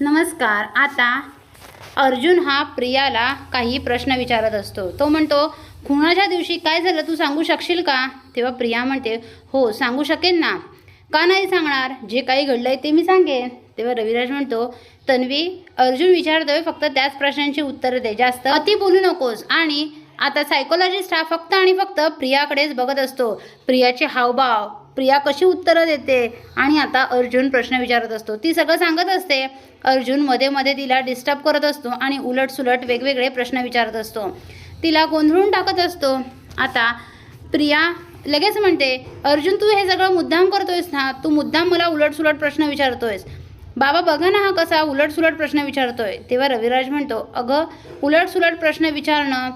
नमस्कार. आता अर्जुन हा प्रियाला काही प्रश्न विचारत असतो. तो म्हणतो खुणाच्या दिवशी काय झालं तू सांगू शकशील का? तेव्हा प्रिया म्हणते हो सांगू शकेन ना. का नाही सांगणार? जे काही घडलंय ते मी सांगेन. तेव्हा रविराज म्हणतो तन्वी अर्जुन विचारतोय फक्त त्याच प्रश्नांची उत्तरं दे. जास्त अति बोलू नकोस. आणि आता सायकोलॉजिस्ट हा फक्त आणि फक्त प्रियाकडेच बघत असतो. प्रियाचे हावभाव प्रिया कशी उत्तरं देते? आणि आता अर्जुन प्रश्न विचारत असतो. ती सगळं सांगत असते. अर्जुनमध्ये मध्ये तिला डिस्टर्ब करत असतो आणि उलटसुलट वेगवेगळे प्रश्न विचारत असतो. तिला गोंधळून टाकत असतो. आता प्रिया लगेच म्हणते अर्जुन तू हे सगळं मुद्दाम करतोयस ना? तू मुद्दाम मला उलटसुलट प्रश्न विचारतोयस. बाबा बघा ना हा कसा उलटसुलट प्रश्न विचारतोय. तेव्हा रविराज म्हणतो अगं उलटसुलट प्रश्न विचारणं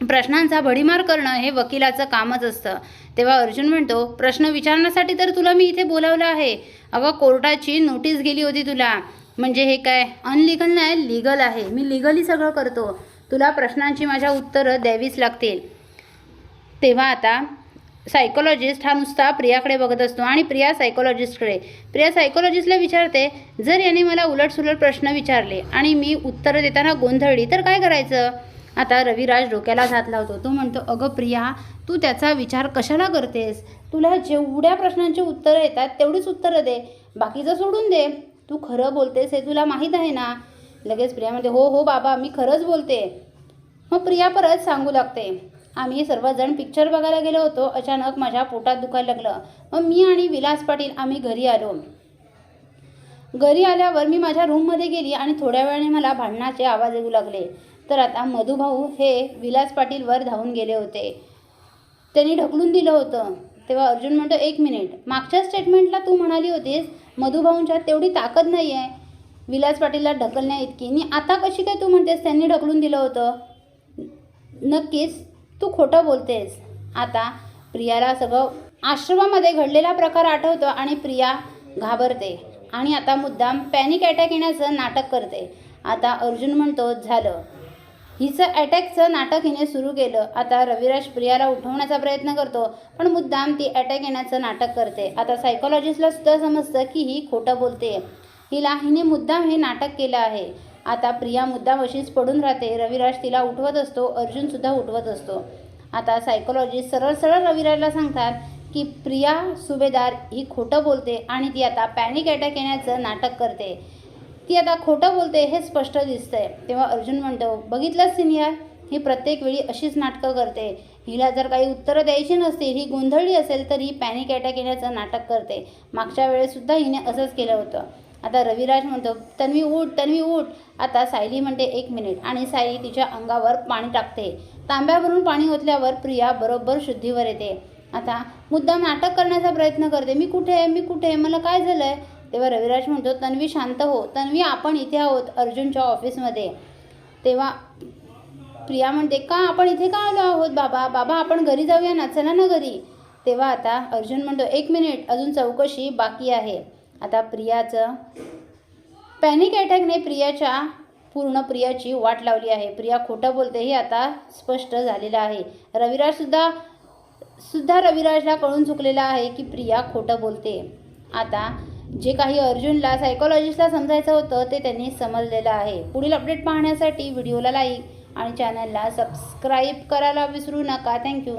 प्रश्नांचा भडीमार करणं हे वकिलाचं कामच असतं. तेव्हा अर्जुन म्हणतो प्रश्न विचारण्यासाठी तर तुला मी इथे बोलावलं आहे. अगं कोर्टाची नोटीस गेली होती तुला. म्हणजे हे काय? अनलिगल नाही लिगल आहे. मी लिगली सगळं करतो. तुला प्रश्नांची माझ्या उत्तरं द्यावीच लागतील. तेव्हा आता सायकोलॉजिस्ट हा नुसता प्रियाकडे बघत असतो आणि प्रिया सायकोलॉजिस्टकडे प्रिया सायकोलॉजिस्टला विचारते जर याने मला उलटसुलट प्रश्न विचारले आणि मी उत्तरं देताना गोंधळली तर काय करायचं? आता रविराज डोक्याला हात लावतो. तो म्हणतो अगं प्रिया तू त्याचा विचार कशाला करतेस? तुला जेवढ्या प्रश्नांची उत्तरं येतात तेवढीच उत्तरं दे. बाकीचं सोडून दे. तू खरं बोलतेस हे तुला माहीत आहे ना? लगेच प्रिया म्हणते हो हो बाबा मी खरंच बोलते. मग प्रिया परत सांगू लागते. आम्ही सर्वजण पिक्चर बघायला गेलो होतो. अचानक माझ्या पोटात दुखायला लागलं. मग मी आणि विलास पाटील आम्ही घरी आलो. घरी आल्यावर मी माझ्या रूममध्ये गेली आणि थोड्या वेळाने मला भांडणाचे आवाज येऊ लागले. तर आता मधुभाऊ हे विलास पाटीलवर धावून गेले होते. त्यांनी ढकलून दिलं होतं. तेव्हा अर्जुन म्हणतो एक मिनिट मागच्या स्टेटमेंटला तू म्हणाली होतीस मधुभाऊंच्या तेवढी ताकद नाही आहे विलास पाटीलला ढकलण्या इतकी. आणि आता कशी काय तू म्हणतेस त्यांनी ढकलून दिलं होतं? नक्कीच तू खोटं बोलतेस. आता प्रियाला सगळं आश्रमामध्ये घडलेला प्रकार आठवतो आणि प्रिया घाबरते. आणि आता मुद्दाम पॅनिक अटॅक येण्याचं नाटक करते. आता अर्जुन म्हणतो झालं. हिचं अटॅकचं नाटक हिने सुरू केलं. आता रविराज प्रियाला उठवण्याचा प्रयत्न करतो पण मुद्दाम ती अटॅक येण्याचं नाटक करते. आता सायकोलॉजिस्टला सुद्धा समजतं की ही खोटं बोलते. हिला हिने मुद्दाम हे नाटक केलं आहे. आता प्रिया मुद्दाम अशीच पडून राहते. रविराज तिला उठवत असतो अर्जुनसुद्धा उठवत असतो. आता सायकोलॉजिस्ट सरळ सरळ रविराजला सांगतात की प्रिया सुभेदार ही खोटं बोलते आणि ती आता पॅनिक अटॅक येण्याचं नाटक करते. ती आता खोटं बोलते हे स्पष्ट दिसतंय. तेव्हा अर्जुन म्हणतो बघितलं सिनियर? ही प्रत्येक वेळी अशीच नाटकं करते. हिला जर काही उत्तरं द्यायची नसतील ही गोंधळली असेल तर ही पॅनिक अटॅक येण्याचं नाटक करते. मागच्या वेळेससुद्धा हिने असंच केलं होतं. आता रविराज म्हणतो तन्वी उठ तन्वी उठ. आता सायली म्हणते एक मिनिट. आणि सायली तिच्या अंगावर पाणी टाकते. तांब्यावरून पाणी ओतल्यावर प्रिया बरोबर शुद्धीवर येते. आता मुद्दाम नाटक करण्याचा प्रयत्न करते. मी कुठे आहे? मी कुठे आहे? मला काय झालं आहे तेव्हा रविराज म्हणतो तन्वी शांत हो. तन्वी आपण इथे आहोत अर्जुनच्या ऑफिसमध्ये. तेव्हा प्रिया म्हणते का? आपण इथे का आलो आहोत बाबा? बाबा आपण घरी जाऊया ना चला ना घरी. तेव्हा आता अर्जुन म्हणतो एक मिनिट अजून चौकशी बाकी आहे. आता प्रियाचं पॅनिक अटॅकने प्रियाच्या पूर्ण प्रियाची वाट लावली आहे. प्रिया खोटं बोलते हे आता स्पष्ट झालेलं आहे. रविराजसुद्धा सुद्धा रविराजला कळून चुकलेलं आहे की प्रिया खोटं बोलते. आता जे काही अर्जुनला सायकोलॉजिस्टला समजायचं होतं ते त्यांनी समजलेलं आहे. पुढील अपडेट पाहण्यासाठी व्हिडिओला लाईक आणि चॅनलला सबस्क्राईब करायला विसरू नका. थँक्यू